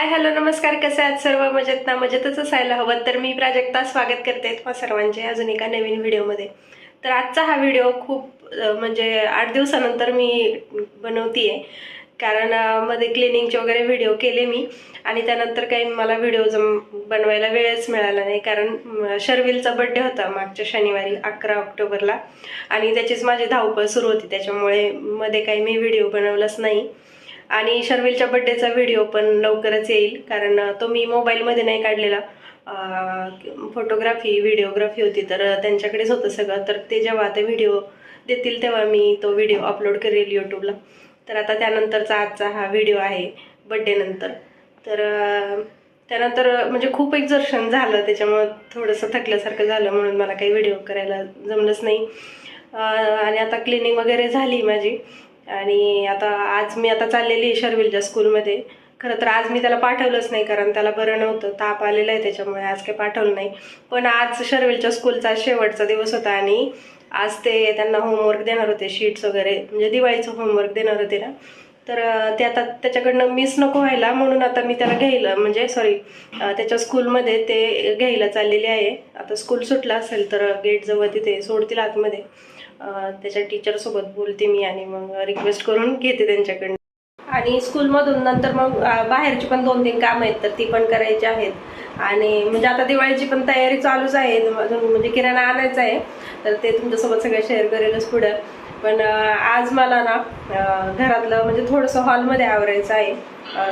Hi hello नमस्कार कसे आहात सर्व? मजेत ना? मजेतच असायला हवं. तर मी प्राजक्ता स्वागत करते तुम्हा सर्वांचे अजून एका नवीन व्हिडिओमध्ये. तर आजचा हा व्हिडिओ खूप म्हणजे आठ दिवसानंतर मी बनवतीये. कारण मध्ये क्लिनिंगचे वगैरे व्हिडिओ केले मी. आणि त्यानंतर काही मला व्हिडिओ जम बनवायला वेळच मिळाला नाही. कारण शर्विलचा बड्डे होता मागच्या शनिवारी अकरा ऑक्टोबरला. आणि त्याचीच माझी धावपळ सुरू होती. त्याच्यामुळे मध्ये काही मी व्हिडिओ बनवलाच नाही. आणि शर्विलच्या बड्डेचा व्हिडिओ पण लवकरच येईल कारण तो मी मोबाईलमध्ये नाही काढलेला. फोटोग्राफी व्हिडिओग्राफी होती तर त्यांच्याकडेच होतं सगळं. तर ते जेव्हा ते व्हिडिओ देतील तेव्हा मी तो व्हिडिओ अपलोड करेल यूट्यूबला तर आता त्यानंतरचा आजचा हा व्हिडिओ आहे बड्डेनंतर तर त्यानंतर म्हणजे खूप एक्झर्शन झालं त्याच्यामुळं थोडंसं थकल्यासारखं झालं म्हणून मला काही व्हिडिओ करायला जमलंच नाही. आणि आता क्लिनिंग वगैरे झाली माझी. आणि आता आज मी आता चाललेली आहे शर्विलच्या स्कूलमध्ये. खरं तर आज मी त्याला पाठवलंच नाही कारण त्याला बरं नव्हतं. ताप आलेलं आहे त्याच्यामुळे आज काही पाठवलं नाही. पण आज शर्विलच्या स्कूलचा शेवटचा दिवस होता आणि आज ते त्यांना होमवर्क देणार होते शीट्स वगैरे. म्हणजे दिवाळीचं होमवर्क देणार होते ना. तर ते आता त्याच्याकडनं मिस नको व्हायला म्हणून आता मी त्याला घ्यायला म्हणजे सॉरी त्याच्या स्कूलमध्ये ते घ्यायला चाललेले आहे. आता स्कूल सुटलं असेल तर गेट जवळ तिथे सोडतील आतमध्ये. त्याच्या टीचरसोबत बोलते मी आणि मग रिक्वेस्ट करून घेते त्यांच्याकडनं. आणि स्कूलमधून नंतर मग बाहेरची पण दोन तीन कामं आहेत तर ती पण करायची आहेत. आणि म्हणजे आता दिवाळीची पण तयारी चालूच आहे अजून म्हणजे किराणा आणायचा आहे तर ते तुमच्यासोबत सगळं शेअर करेलच पुढं. पण आज मला ना घरातलं म्हणजे थोडंसं हॉलमध्ये आवरायचं आहे.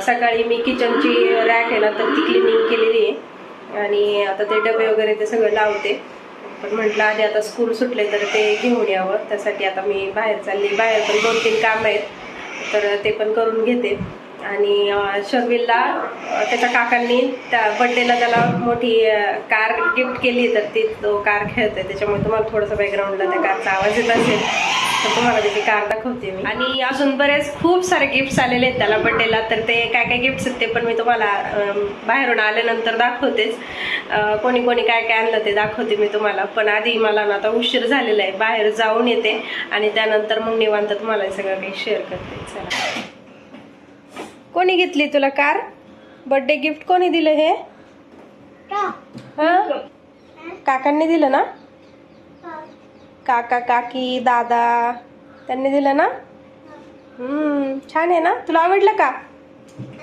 सकाळी मी किचनची रॅक आहे ना तर ती क्लिनिंग केलेली आहे. आणि आता ते डबे वगैरे ते सगळं लावते. पण म्हटलं आधी आता स्कूल सुटले तर ते घेऊन यावं. त्यासाठी आता मी बाहेर चालली. बाहेर पण दोन तीन काम आहेत. तर ते पण करून घेते. आणि शर्विलला त्याच्या काकांनी त्या बड्डेला त्याला मोठी कार गिफ्ट केली तर ती तो कार खेळते त्याच्यामुळे तुम्हाला थोडंसं बॅकग्राऊंडला त्या कारचा आवाज येत असेल. तर तुम्हाला त्याची कार दाखवते मी. आणि अजून बरेच खूप सारे गिफ्ट्स आलेले आहेत त्याला बड्डेला तर ते काय काय गिफ्ट्स आहेत ते पण मी तुम्हाला बाहेरून आल्यानंतर दाखवतेच. कोणी कोणी काय काय आणलं ते दाखवते मी तुम्हाला. पण आधी मला ना आता उशीर झालेला आहे. बाहेर जाऊन येते आणि त्यानंतर मग निवांत तुम्हाला सगळं काही शेअर करते. चला. कोणी घेतली तुला कार? बर्थडे गिफ्ट कोणी दिलं हा? काकांनी दिलं ना? काका काकी दादा त्यांनी दिलं ना? हम्म छान आहे ना? तुला आवडलं का?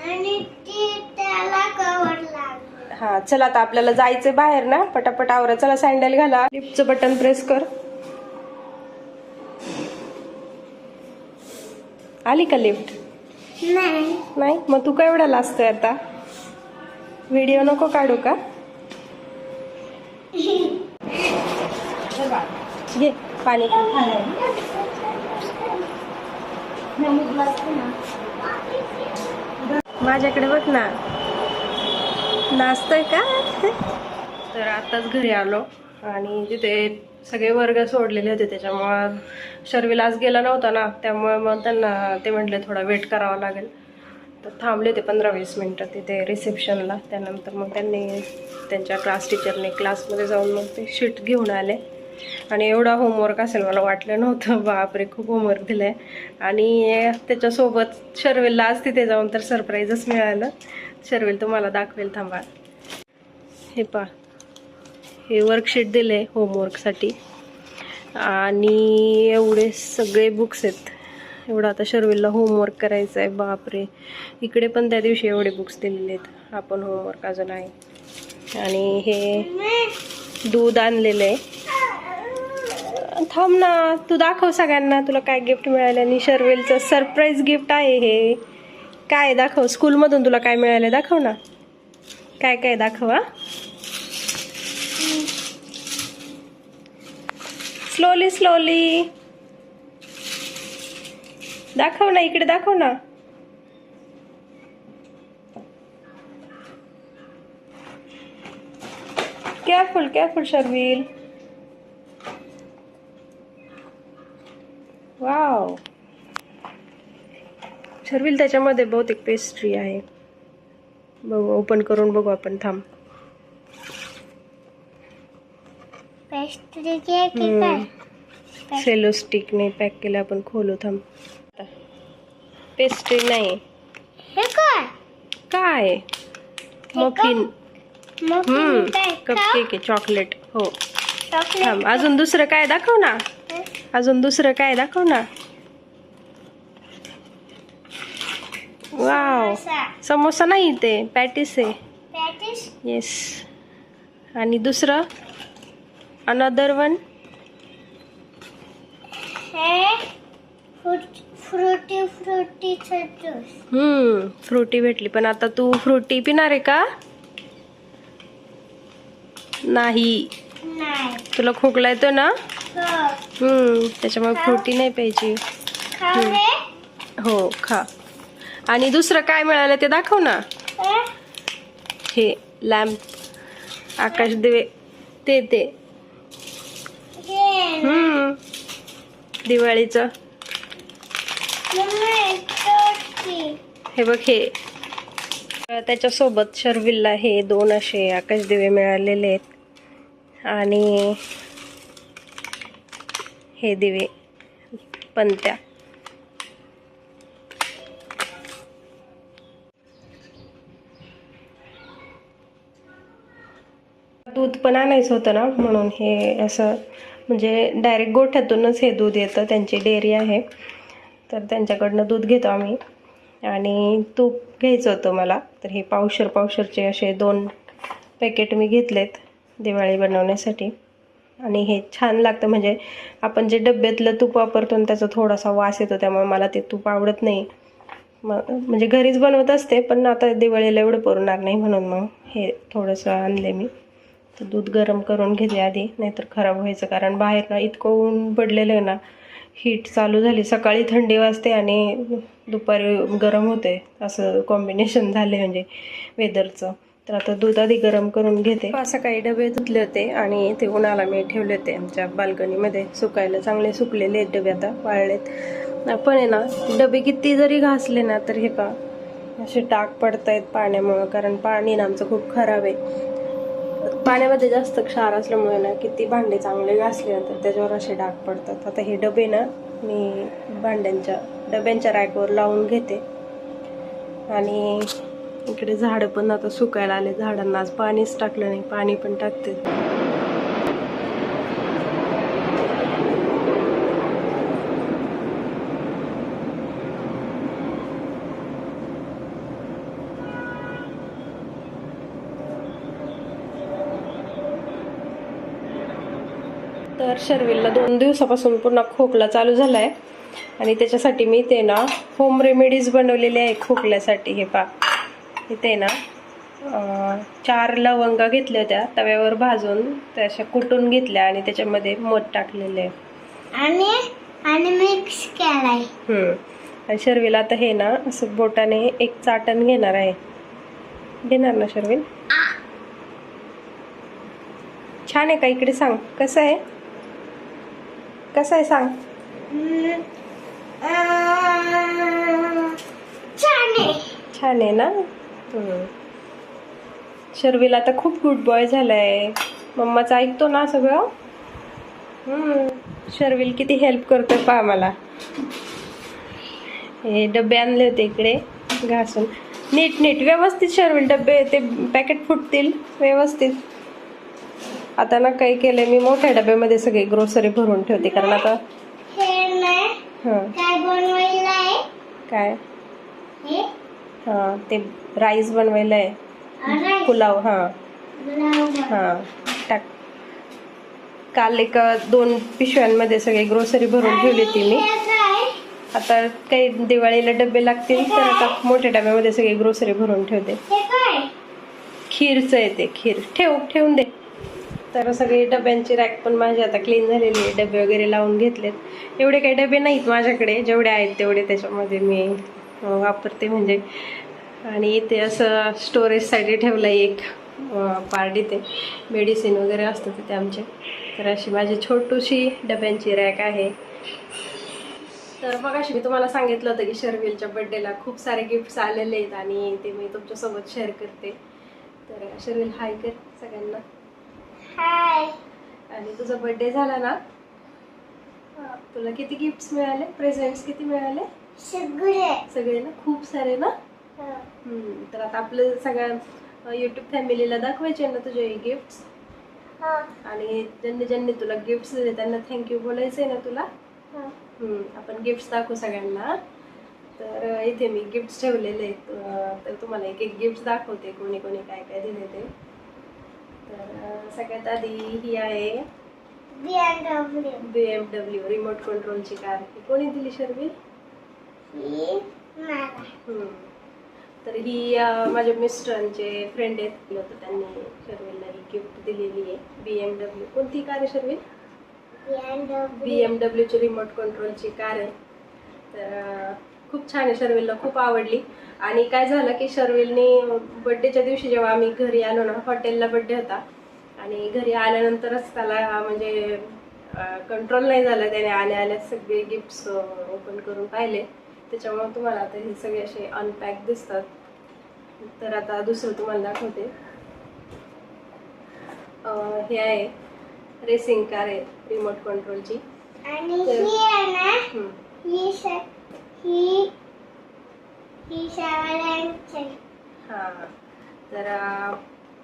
आणि हा चला आता आपल्याला जायचंय बाहेर ना? पटापट आवरा. चला सँडल घाला. लिफ्टचं बटन प्रेस कर. आली का लिफ्ट नाही. नाही? मग तू काय एवढा लाजतोय आता? व्हिडिओ नको काढू का? घे पाणी. माझ्याकडे बघ ना. नाचतोय का? तर आताच घरी आलो आणि तिथे सगळे वर्ग सोडलेले होते त्याच्यामुळं शर्विलास आज गेला नव्हता ना त्यामुळे मग त्यांना ते म्हटले थोडा वेट करावा लागेल. तर थांबले ते पंधरा वीस मिनटं तिथे रिसेप्शनला. त्यानंतर मग त्यांनी त्यांच्या क्लास टीचरने क्लासमध्ये जाऊन मग ते शीट घेऊन आले. आणि एवढा होमवर्क असेल मला वाटलं नव्हतं. बापरे खूप होमवर्क दिलं आहे आणि त्याच्यासोबत शर्वेलला आज तिथे जाऊन तर सरप्राईजच मिळालं. शर्वेल तुम्हाला दाखवेल थांबा. हे पा हे वर्कशीट दिलं आहे होमवर्कसाठी आणि एवढे सगळे बुक्स आहेत. एवढं आता शर्वेलला होमवर्क करायचं आहे बापरे. इकडे पण त्या दिवशी एवढे बुक्स दिलेले आहेत. आपण होमवर्क अजून आहे. आणि हे दूध आणलेलं आहे. थांब ना. तू दाखव सगळ्यांना तुला काय गिफ्ट मिळालं आणि शर्वेलचं सरप्राईज गिफ्ट आहे हे. काय दाखव? स्कूलमधून तुला काय मिळालं? दाखव ना. काय काय दाखव हा? स्लोली स्लोली दाखव ना इकडे दाखव ना. Careful careful Sharvil wow Sharvil त्याच्यामध्ये बहुतेक पेस्ट्री आहे. बघू ओपन करून बघू आपण थांब. पेस्ट्री केक काय? सेलो स्टिकने पॅक केलं आपण खोलू थांब. पेस्ट्री नाही. हे काय? काय? मफिन हम्म. काय कपकेक आहे चॉकलेट हो. थांब अजून दुसरं काय दाखव ना. अजून दुसरं काय दाखव ना. वाव समोसा नाही ते पॅटीस आहे. येस आणि दुसरं? Another one fruit Frooti hmm Frooti भेटली. पण आता तू फ्रुटी पिणार आहे का? नाही. तुला खोकला येतो ना? हो. हम्म त्याच्यामुळे फ्रुटी नाही खाऊ हे खा. आणि दुसरं काय मिळालं ते दाखव ना. हे? लॅम्प आकाश दिवे. ते ते. हम्म. दिवाळीचं. हे बघ हे. त्याच्यासोबत शर्विलला हे दोन असे आकाश दिवे मिळालेले आहेत. आणि हे दिवे पंत्या दूध पण आणायचं होतं ना म्हणून हे असं म्हणजे डायरेक्ट गोठ्यातूनच हे दूध येतं त्यांची डेअरी आहे. तर त्यांच्याकडनं दूध घेतो आम्ही. आणि तूप घ्यायचं होतं मला. तर हे पावशर पावशरचे असे दोन पॅकेट मी घेतलेत. दिवाळी बनवण्यासाठी. आणि हे छान लागतं म्हणजे आपण जे डब्यातलं तूप वापरतो आणि त्याचा थोडासा वास येतो त्यामुळे मला ते तूप आवडत नाही. मग म्हणजे घरीच बनवत असते पण आता दिवाळीला एवढं पुरणार नाही म्हणून मग हे थोडंसं आणले मी. तर दूध गरम करून घेते आधी नाहीतर खराब व्हायचं कारण बाहेर ना इतकं ऊन पडलेलं आहे ना हीट चालू झाली. सकाळी थंडी वाजते आणि दुपारी गरम होते असं कॉम्बिनेशन झाले म्हणजे वेदरचं तर आता दूध आधी गरम करून घेते. सकाळी डबे धुतले होते आणि ते उन्हाला मी ठेवले होते आमच्या बाल्कनीमध्ये. सुकायला चांगले सुकलेले आहेत डबे आता वाळलेत. पण आहे ना डबे किती जरी घासले ना तर हे पा असे टाक पडतायत पाण्यामुळं कारण पाणी ना आमचं खूप खराब आहे. पाण्यामध्ये जास्त क्षार असल्यामुळे ना किती भांडे चांगले घासले ना तर त्याच्यावर असे डाग पडतात. आता हे डबे ना मी भांड्यांच्या डब्यांच्या रॅकवर लावून घेते. आणि इकडे झाडं पण आता सुकायला आले. झाडांना आज पाणीच टाकलं नाही. पाणी पण टाकते. तर शर्विलला दोन दिवसापासून पुन्हा खोकला चालू झाला आहे आणि त्याच्यासाठी मी ते ना होम रेमेडीज बनवलेले आहे खोकल्यासाठी. हे पा इथे ना चार लवंगा घेतल्या होत्या. तव्यावर भाजून त्या अशा कुटून घेतल्या आणि त्याच्यामध्ये मध टाकलेले. आहे आणि आणि मिक्स केलाय. हम्म. आणि शर्विला आता हे ना असं बोटाने एक चाटण घेणार आहे. घेणार ना शर्विल छान आहे का इकडे सांग? कसं आहे? कसं आहे सांग? छान आहे. छान आहे ना. शर्विल आता खूप गुड बॉय झालाय. मम्माचं ऐकतो ना सगळं? हम्म. शर्विल किती हेल्प करतोय पहा मला. हे डबे आणले होते इकडे घासून. नीट नीट. व्यवस्थित शर्विल डबे ते पॅकेट फुटतील. व्यवस्थित. आता ना काही केलंय मी मोठ्या डब्यामध्ये सगळी ग्रोसरी भरून ठेवते कारण आता हे काय हे ते राईस बनवायला आहे. पुलाव हां. हां टाक. काल एक दोन पिशव्यांमध्ये सगळी ग्रोसरी भरून ठेवली होती मी. आता काही दिवाळीला डबे लागतील तर आता मोठ्या डब्यामध्ये सगळी ग्रोसरी भरून ठेवते. खीरचं आहे ते खीर. ठेव ठेवून दे. तर सगळे डब्यांची रॅक पण माझी आता क्लीन झालेली आहे. डबे वगैरे लावून घेतलेत. एवढे काही डबे नाहीत माझ्याकडे. जेवढे आहेत तेवढे त्याच्यामध्ये मी वापरते म्हणजे. आणि इथे असं स्टोरेजसाठी ठेवलं आहे एक पार्ट इथे. मेडिसिन वगैरे असतं तिथे आमचे. तर अशी माझी छोटूशी डब्यांची रॅक आहे. तर मगाशी मी तुम्हाला सांगितलं होतं की शर्विलच्या बड्डेला खूप सारे गिफ्ट्स आलेले आहेत आणि ते मी तुमच्यासोबत शेअर करते. तर शर्विल हाय कर सगळ्यांना. हाय आणि तुझा बड्डे झाला ना? तुला किती गिफ्ट्स मिळाले? प्रेझेंट्स किती मिळाले? सगळे. सगळे ना खूप सारे ना. हम्म, तर आता आपलं सगळ्या यूट्यूब फॅमिलीला दाखवायचे ना तुझे गिफ्ट्स हो. आणि ज्यांनी ज्यांनी तुला गिफ्ट्स दिले त्यांना थँक्यू बोलायचं आहे ना तुला? हो. हम्म, आपण गिफ्ट्स दाखवू सगळ्यांना. तर अं, इथे मी गिफ्ट्स ठेवलेले आहेत. अं, तर तुम्हाला एक एक गिफ्ट दाखवते कोणी कोणी काय काय दिले ते. तर अं, सगळ्यात आधी ही आहे B M W B M W remote कंट्रोलची कार. ही कोणी दिली शर्वी. तर ही माझ्या मिस्टरांचे फ्रेंड आहेत. होतं त्यांनी शर्वेलला ही गिफ्ट दिलेली आहे. बी एम डब्ल्यू कोणती कार आहे शर्वेल? बी एम डब्ल्यूची रिमोट कंट्रोलची कार आहे. तर खूप छान आहे शर्विलला. खूप आवडली. आणि काय झालं की शर्विलने बड्डेच्या दिवशी जेव्हा आम्ही घरी आलो ना हॉटेलला बड्डे होता. आणि घरी आल्यानंतरच त्याला म्हणजे कंट्रोल नाही झालं. त्याने आल्या आल्या सगळे गिफ्ट्स ओपन करून पाहिले. त्याच्यामुळे तुम्हाला आता हे सगळे असे अनपॅक दिसतात. तर आता दुसरं तुम्हाला दाखवते. हे आहे रेसिंग कार आहे रिमोट कंट्रोलची आणि ही आहे ना हम्म. ही स ही ही शाळांची हां. तर अं,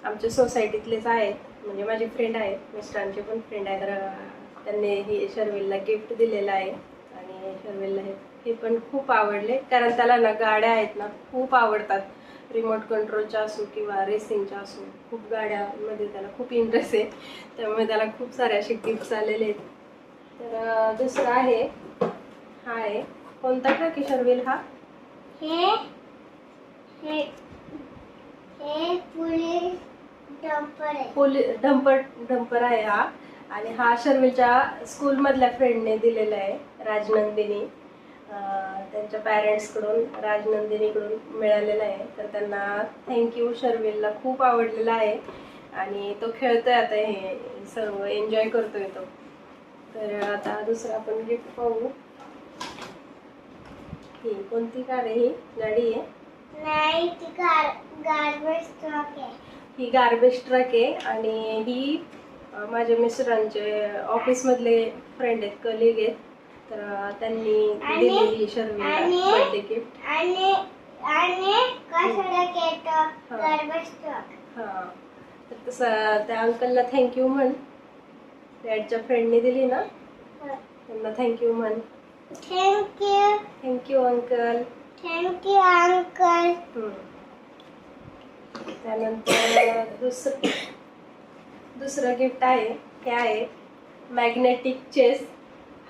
आमच्या सोसायटीतलेच आहेत म्हणजे माझी फ्रेंड आहे मिस्टरांचे पण फ्रेंड आहे तर अं, त्यांनी ही शर्विलला गिफ्ट दिलेलं आहे. आणि शर्विलला हे हे पण खूप आवडले. कारण त्याला ना गाड्या आहेत ना खूप आवडतात. रिमोट कंट्रोलच्या असो किंवा रेसिंगच्या असो खूप गाड्यामध्ये त्याला खूप इंटरेस्ट आहे. त्यामुळे त्याला खूप सारे असे गिफ्ट्स आलेले आहेत. तर दुसरं आहे. हा आहे. कोणता ट्रक आहे शर्विल हा? हे हे हे पोलीस डंपर आहे. पोली डंपर डंपर आहे हा. आणि हा शर्विलच्या स्कूलमधल्या फ्रेंडने दिलेला आहे राजनंदिनी. त्यांच्या पॅरेंट्सकडून राजनंदिनीकडून मिळालेला आहे. तर त्यांना थँक्यू शर्विलला खूप आवडलेला आहे. आणि तो खेळतोय आता हे सर्व एन्जॉय करतोय तो. तर आता दुसरं आपण गिफ्ट पाहू. ही कोणती कार आहे ही? गाडी आहे. नाही ती गार गार्बेज ट्रक आहे. ही गार्बेज ट्रक आहे. आणि ही माझ्या मिस्टरांचे ऑफिसमधले फ्रेंड आहेत कलिग आहेत. तर त्यांनी दिलेली शर्मिला बर्थडे गिफ्ट आणि आणि येतं हा. हां. तर तसं त्या अंकलला थँक्यू म्हण. डॅडच्या फ्रेंडने दिली ना? त्यांना थँक्यू म्हण. Thank you thank you uncle thank you uncle त्यानंतर दुसरं दुसरं गिफ्ट आहे हे आहे मॅग्नेटिक चेस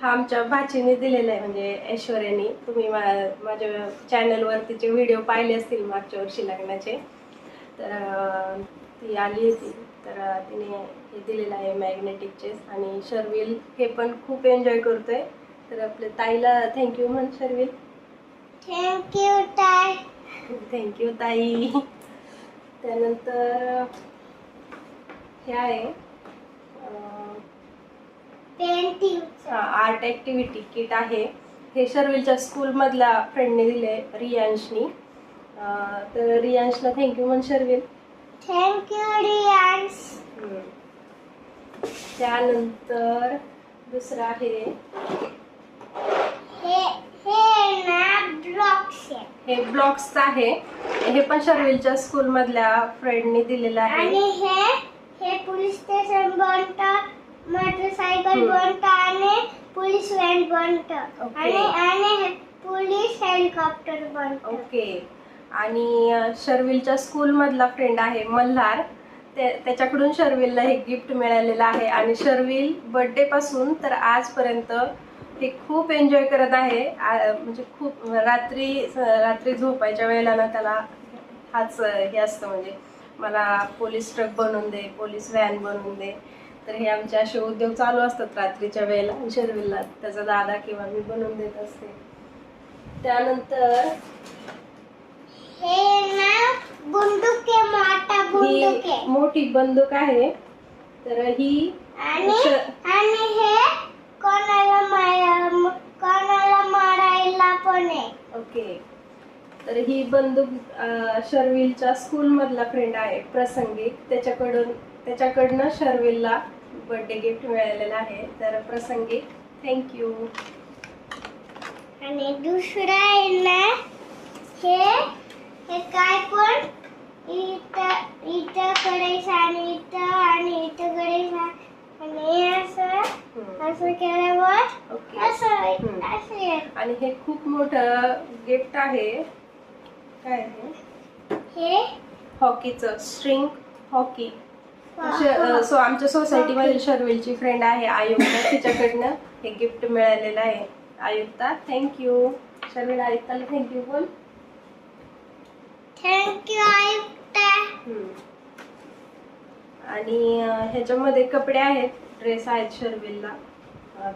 हा आमच्या भाचीने दिलेला आहे म्हणजे ऐश्वर्याने. तुम्ही मा- माझ्या चॅनलवर तिचे व्हिडिओ पाहिले असतील मागच्या वर्षी लग्नाचे तर ती आली होती. तर तिने हे दिलेलं आहे मॅग्नेटिक चेस आणि शर्विल हे पण खूप एन्जॉय करतोय. तर आपल्या ताईला थँक्यू म्हण शर्विल. थँक्यू ताय थँक्यू ताई. त्यानंतर हे आहे. पेंटिंग आर्ट ॲक्टिव्हिटी किट आहे. हे शर्विलच्या स्कूलमधल्या फ्रेंडने दिले रियांशनी. तर रियांशला थँक्यू म्हण शर्विल. थँक्यू रियांश. त्यानंतर दुसरं आहे. हे हे ना ब्लॉक्स आहे हे हे पण शर्विलच्या स्कूलमधल्या फ्रेंडने दिलेलं आणि आहे हे हे पोलीस स्टेशन बनतं. मोटरसायकल हम्म. बनतं आणि पोलीस व्हॅन बनतं ओके. आणि आणि पोलीस हेलिकॉप्टर बनतं ओके. आणि शर्विलच्या स्कूलमधला फ्रेंड आहे मल्हार. ते त्याच्याकडून शर्विलला हे गिफ्ट मिळालेलं आहे. आणि शर्विल बर्थडे पासून तर आजपर्यंत हे खूप एन्जॉय करत आहे. आ- म्हणजे खूप रात्री रात्री झोपायच्या वेळेला ना त्याला हाच हे असतं म्हणजे मला पोलीस ट्रक बनवून दे पोलीस व्हॅन बनवून दे. तर हे आमचे असे उद्योग चालू असतात रात्रीच्या वेळेला शर्विलला त्याचा दादा किंवा मी बनवून देत असते. त्यानंतर हे मोठा बंदूक आहे. मोठी बंदूक आहे. तर ही आणि श- आणि हे कोणाला मार कोणाला मारायला पण आहे. ओके. तर ही बंदूक शर्विलच्या स्कूलमधला फ्रेंड आहे प्रसंगिक त्याच्याकडून त्याच्याकडनं शर्विलला बर्थडे गिफ्ट मिळालेलं आहे. तर प्रसंगिक थँक्यू आणि दुसरं आहे ना हे हे काय पण? इथं इथं गणेश आणि इथं आणि इथं गणेश आणि असं. असं केल्यावर ओके. असं. असं. आणि हे खूप मोठं गिफ्ट आहे. काय आहे? हे? हॉकीचं स्ट्रिंग हॉकी सो आमच्या सोसायटीमधील शर्विलची फ्रेंड आहे आयुक्ता. तिच्याकडनं हे गिफ्ट मिळालेलं आहे. आयुक्ता थँक्यू शर्विल आयुक्ताला थँक्यू बोल. Thank you Ayukta. आणि ह्याच्यामध्ये कपडे आहेत. ड्रेस आहेत शर्विलला.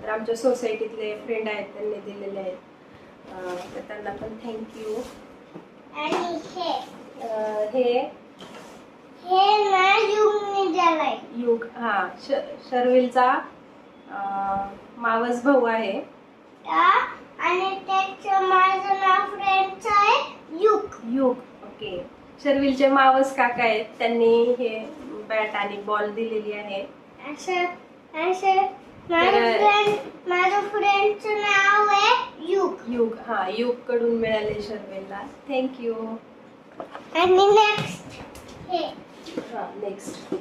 तर आमच्या सोसायटीतले फ्रेंड आहेत त्यांनी दिलेले आहेत. तर त्यांना पण थँक्यू आणि हे. हे ना युगने दिलंय युग हा श शर्विलचा अं, मावस भाऊ आहे. आणि त्याचं माझं नाव फ्रेंडचं आहे युग. युग ओके. शर्विलचे मावस काका आहेत त्यांनी हे बॅट आणि बॉल दिलेली आहे. असं असं माझं तर- फ्रेंड माझं फ्रेंडचं नाव आहे युग. युग हा युगकडून मिळाले शर्विलला. थँक्यू आणि नेक्स्ट हे. हा नेक्स्ट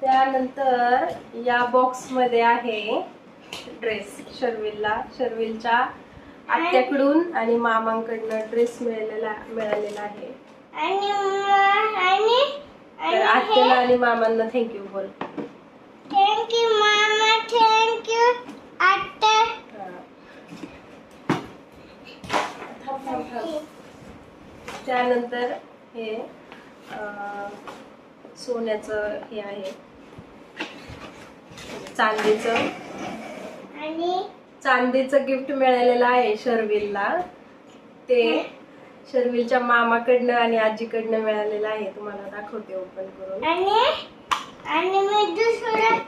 त्यानंतर या बॉक्समध्ये आहे ड्रेस शर्विलला शर्विलच्या आत्याकडून आणि मामांकडनं ड्रेस मिळालेला मिळालेला आहे. तर आत्याला आणि मामांना थँक्यू बोल. थँक्यू मामा थँक्यू आत्या. त्यानंतर हे सोन्याचं हे आहे. चांदीचं. आणि? चांदीचं गिफ्ट मिळालेलं आहे शर्विलला. ते शर्विलच्या मामाकडनं आणि आजीकडनं मिळालेलं आहे. तुम्हाला दाखवते ओपन करून. आणि? आणि मी दुसरं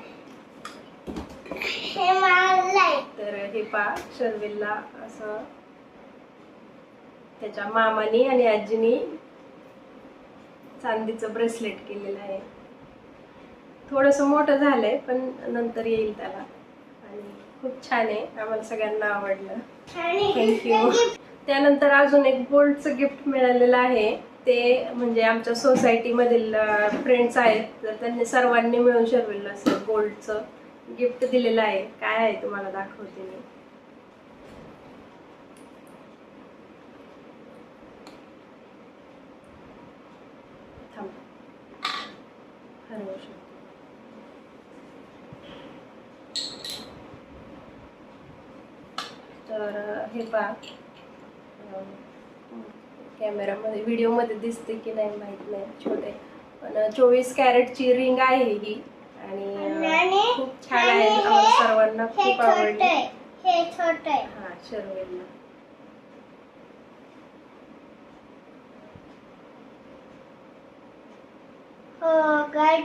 हे मारलंय तर हे पा शर्विलला असं त्याच्या मामानी आणि आजीनी चांदीचं ब्रेसलेट केलेलं आहे. थोडस मोठं झालंय पण नंतर येईल त्याला. आणि खूप छान आहे आम्हाला सगळ्यांना आवडलं. थँक्यू त्यानंतर अजून एक गोल्डचं गिफ्ट मिळालेलं आहे. ते म्हणजे आमच्या सोसायटीमधील फ्रेंड्स आहेत तर त्यांनी सर्वांनी मिळून शर्विलला असं गोल्डचं गिफ्ट दिलेलं आहे. काय आहे तुम्हाला दाखवते मी. हरवू शकते. तर हे पहा. कॅमेरामध्ये व्हिडिओमध्ये दिसते की नाही माहीत नाही छोटे. पण चोवीस कॅरेटची रिंग आहे ही. आणि खूप छान आहे. हे- सर्वांना खूप हे आहे हा शर्वेलला. हो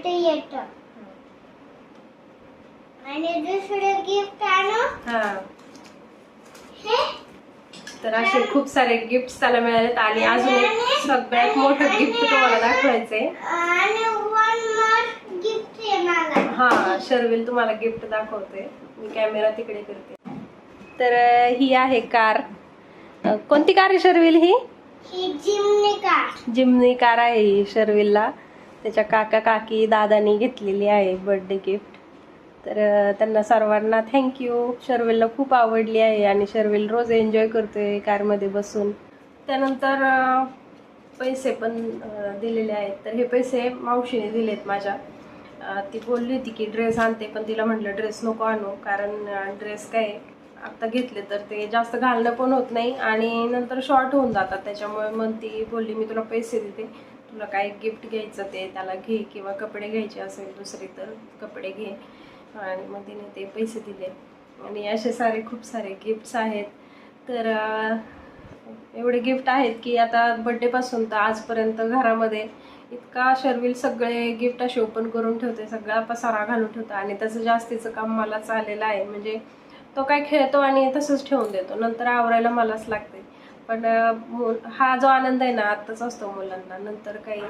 येत. आणि दुसरं गिफ्ट आणू? हा. हे? तर असे खूप सारे गिफ्ट त्याला मिळालेत आणि अजून एक सगळ्यात मोठं गिफ्ट तुम्हाला दाखवायचंय. आणि वन मोर गिफ्ट आहे मला. हा शर्विल तुम्हाला गिफ्ट दाखवते मी कॅमेरा तिकडे करते. तर ही आहे कार. कोणती कार आहे शर्विल ही? ही जिमनी कार. जिमनी कार आहे ही शर्विलला. त्याच्या काका काकी दादानी घेतलेली आहे बर्थडे गिफ्ट तर त्यांना सर्वांना थँक्यू शर्वेलला खूप आवडली आहे आणि शर्वेल रोज एन्जॉय करतोय कारमध्ये बसून. त्यानंतर पैसे पण दिलेले आहेत. तर हे पैसे मावशीने दिलेत माझ्या. ती बोलली होती की ड्रेस आणते पण तिला म्हटलं ड्रेस नको आणू कारण ड्रेस काय आत्ता घेतले तर ते जास्त घालणं पण होत नाही आणि नंतर शॉर्ट होऊन जातात. त्याच्यामुळे मग ती बोलली मी तुला पैसे देते. तुला काय गिफ्ट घ्यायचं ते त्याला घे किंवा कपडे घ्यायचे असेल दुसरे तर कपडे घे. आणि मग तिने ते पैसे दिले. आणि असे सारे खूप सारे गिफ्ट्स आहेत. तर एवढे गिफ्ट आहेत की आता बड्डेपासून तर आजपर्यंत घरामध्ये इतका शर्विल सगळे गिफ्ट असे ओपन करून ठेवते. सगळा पसारा घालून ठेवतो. आणि त्याचं जास्तीचं काम मला चाललेलं आहे. म्हणजे तो काय खेळतो आणि तसंच ठेवून देतो. नंतर आवरायला मलाच लागते. पण मु- हा जो आनंद आहे ना आत्ताच असतो मुलांना. नंतर काही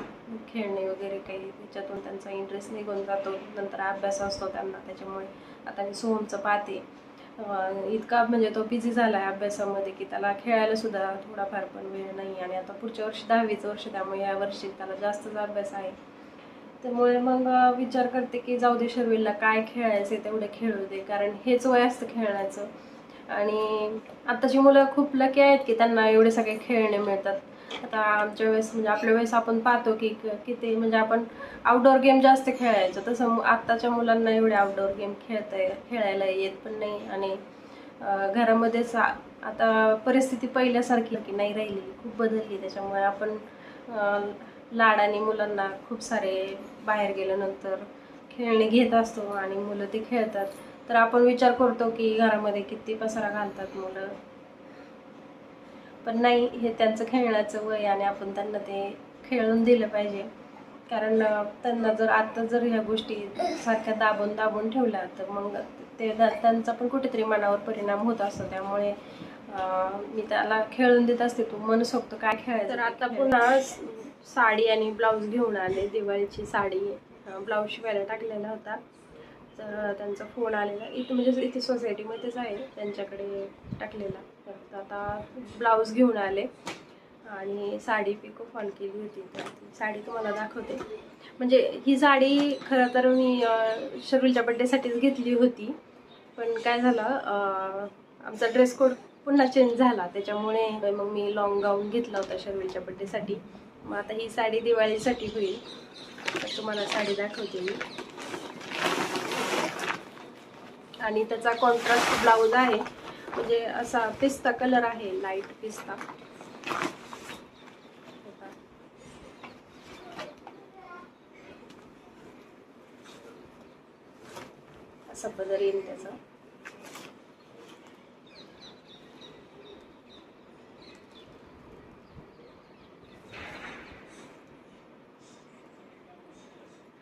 खेळणे वगैरे काही त्याच्यातून त्यांचा इंटरेस्ट निघून जातो. नंतर अभ्यास असतो त्यांना त्याच्यामुळे. आता मी सोहमचं पाहते. इतका म्हणजे तो बिझी झाला आहे अभ्यासामध्ये की त्याला खेळायला सुद्धा थोडाफार पण वेळ नाही आणि आता पुढच्या वर्षी दहावीचं वर्ष त्यामुळे या वर्षी त्याला जास्तच अभ्यास आहे. त्यामुळे मग विचार करते की जाऊ दे शर्वीला काय खेळायचं आहे तेवढे खेळू दे. कारण हेच वय असतं खेळण्याचं आणि आत्ताची मुलं खूप लकी आहेत की त्यांना एवढे सगळे खेळणे मिळतात. आता आमच्या वेळेस म्हणजे आपल्या वेळेस आपण पाहतो की क- किती म्हणजे आपण आउटडोअर गेम जास्त खेळायचो. तसं आत्ताच्या मुलांना एवढे आउटडोअर गेम खेळता खेळायला येत पण नाही आणि घरामध्येच आता परिस्थिती पहिल्यासारखी की नाही राहिली खूप बदलली त्याच्यामुळे आपण लाडाने मुलांना खूप सारे बाहेर गेल्यानंतर खेळणे घेत असतो आणि मुलं ते खेळतात. तर आपण विचार करतो की घरामध्ये किती पसारा घालतात मुलं. पण नाही हे त्यांचं खेळण्याचं वय आणि आपण त्यांना ते खेळून दिलं पाहिजे. कारण त्यांना जर आता जर ह्या गोष्टी सारख्या दाबून दाबून ठेवल्या तर मग ते त्या- त्यांचा पण कुठेतरी मनावर परिणाम होत असतो. त्यामुळे मी त्याला खेळून देत असते. तू मनसोक्त काय खेळायचं तर आता पुन्हा साडी आणि ब्लाऊज घेऊन आले. दिवाळीची साडी ब्लाऊज शिवायला टाकलेला होता. तर त्यांचा फोन आलेला. इथं म्हणजे इथे सोसायटीमध्येच आहे त्यांच्याकडे टाकलेला. तर आता ब्लाऊज घेऊन आले. आणि साडी पिको फॉल केली होती. तर ती साडी तुम्हाला दाखवते. म्हणजे ही साडी खरं तर मी शरूलच्या बड्डेसाठीच घेतली होती. पण काय झालं आमचा ड्रेस कोड पुन्हा चेंज झाला. त्याच्यामुळे मग मी लॉंग गाऊन घेतला होता शर्विलच्या बड्डेसाठी मग आता ही साडी दिवाळीसाठी होईल. तर तुम्हाला साडी दाखवते मी. आणि त्याचा कॉन्ट्रास्ट ब्लाऊज आहे. म्हणजे असा पिस्ता कलर आहे लाइट पिस्ता. असा पदर येईल त्याचा.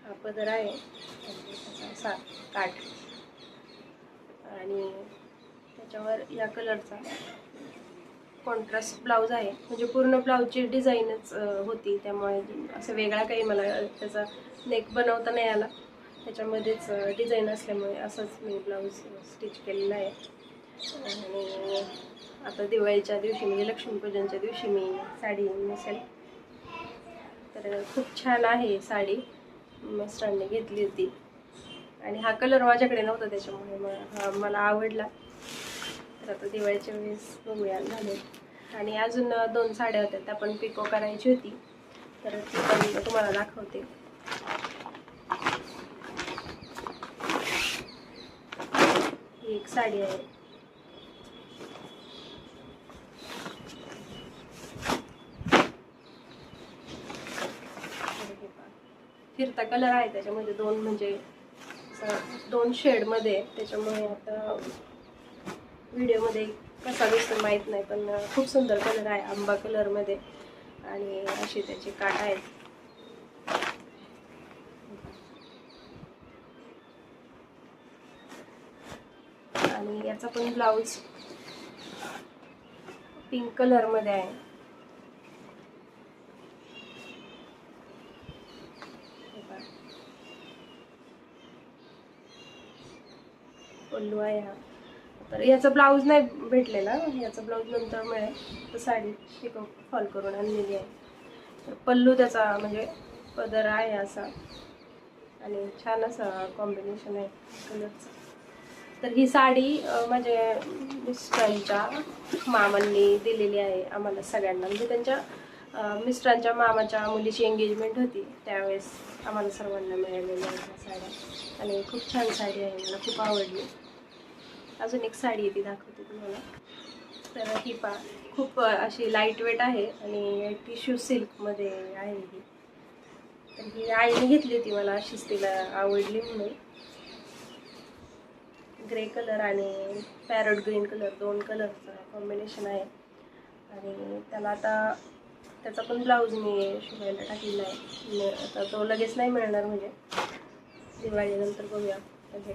हा पदर आहे. असा काठ. आणि त्याच्यावर या कलरचा कॉन्ट्रास्ट ब्लाऊज आहे. म्हणजे पूर्ण ब्लाऊजची डिझाईनच होती. त्यामुळे असं वेगळा काही मला त्याचा नेक बनवता नाही आला. त्याच्यामध्येच डिझाईन असल्यामुळे असंच मी ब्लाऊज स्टिच केलेला आहे. आणि आता दिवाळीच्या दिवशी म्हणजे लक्ष्मीपूजनच्या दिवशी मी साडी नेसेल. तर खूप छान आहे साडी. मस्टरांनी घेतली होती. आणि हा कलर माझ्याकडे नव्हता त्याच्यामुळे मला हा मला आवडला. तर आता दिवाळीच्या वेळेस बघूया झाले. आणि अजून दोन साड्या होत्या त्या पण पिको करायची होती. तर ती पण तुम्हाला दाखवते. ही एक साडी आहे. फिरता कलर आहे त्याच्यामध्ये दोन म्हणजे असं दोन शेडमध्ये त्याच्यामुळे आता व्हिडिओमध्ये कसा दिसतो माहीत नाही पण खूप सुंदर कलर आहे आंबा कलरमध्ये आणि असे त्याचे काठ आहेत. आणि याचा पण ब्लाऊज पिंक कलरमध्ये आहे हे पहा. पल्लू आहे हा. तर याचा ब्लाऊज नाही भेटलेला. याचा ब्लाऊज नंतर मिळेल. तर साडी पिको फॉल करून आणलेली आहे. तर पल्लू त्याचा म्हणजे पदर आहे असा. आणि छान असा कॉम्बिनेशन आहे कलरचं तर ही साडी अं, माझ्या मिस्टरांच्या मामांनी दिलेली आहे आम्हाला सगळ्यांना. म्हणजे त्यांच्या मिस्टरांच्या मामाच्या मुलीची एंगेजमेंट होती. त्यावेळेस आम्हाला सर्वांना मिळालेल्या साड्या. आणि खूप छान साडी आहे. मला खूप आवडली. अजून एक साडी आहे ती दाखवते तुम्हाला. तर ही पा खूप अशी लाइट वेट आहे आणि टिश्यू सिल्कमध्ये आहे ही. तर ही आईने घेतली होती मला अशीच तिला आवडली म्हणून. ग्रे कलर आणि पॅरट ग्रीन कलर दोन कलरचं कॉम्बिनेशन आहे. आणि त्याला आता त्याचा पण ब्लाऊज मी शिवायला टाकलेला आहे. आता तो लगेच नाही मिळणार म्हणजे. दिवाळीनंतर बघूया. तर हे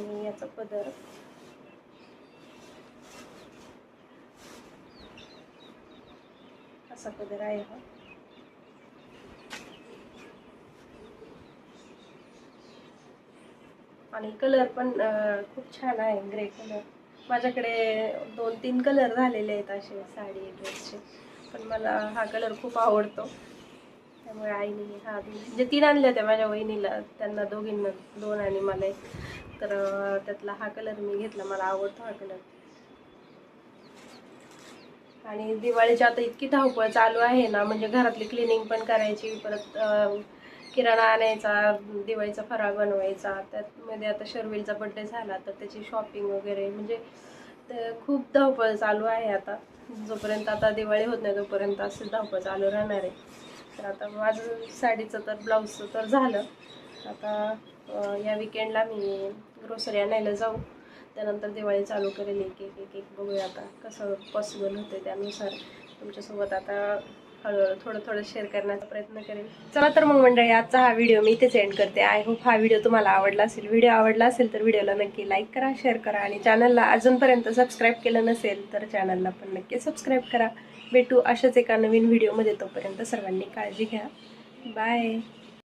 आणि याचा पदर. असा पदर आहे हा. आणि कलर पण खूप छान आहे ग्रे कलर. माझ्याकडे दोन तीन कलर झालेले आहेत असे साडी ड्रेसचे. पण मला हा कलर खूप आवडतो. त्यामुळे आईने हा म्हणजे तीन आणल्या होत्या माझ्या वहिनीला. त्यांना दोघींना दोन आणि मला एक. तर त्यातला हा कलर मी घेतला. मला आवडतो हा कलर आणि दिवाळीची आता इतकी धावपळ चालू आहे ना म्हणजे घरातली क्लिनिंग पण करायची परत किराणा आणायचा दिवाळीचा फराळ बनवायचा. त्यातमध्ये आता शर्विलचा बड्डे झाला तर त्याची शॉपिंग वगैरे म्हणजे ते खूप धावपळ चालू आहे आता. जोपर्यंत आता दिवाळी होत नाही तोपर्यंत असं धावपळ चालू राहणार आहे. तर आता माझं साडीचं तर ब्लाऊजचं तर झालं. आता या विकेंडला मी ग्रोसरी आणायला जाऊ. त्यानंतर दिवाळी चालू करेल एक एक एक एक बघूया आता कसं पॉसिबल होते त्यानुसार. तुमच्यासोबत आता हळूहळू थोडं थोडं शेअर करण्याचा प्रयत्न करेल चला तर मग मंडळी आजचा हा व्हिडिओ मी इथेच एंड करते. आय होप हा व्हिडिओ तुम्हाला आवडला असेल. व्हिडिओ आवडला असेल तर व्हिडिओला नक्की लाईक करा शेअर करा आणि चॅनलला अजूनपर्यंत सबस्क्राईब केलं नसेल तर चॅनलला पण नक्की सबस्क्राईब करा. भेटू अशाच एका नवीन व्हिडिओमध्ये तोपर्यंत सर्वांनी काळजी घ्या. बाय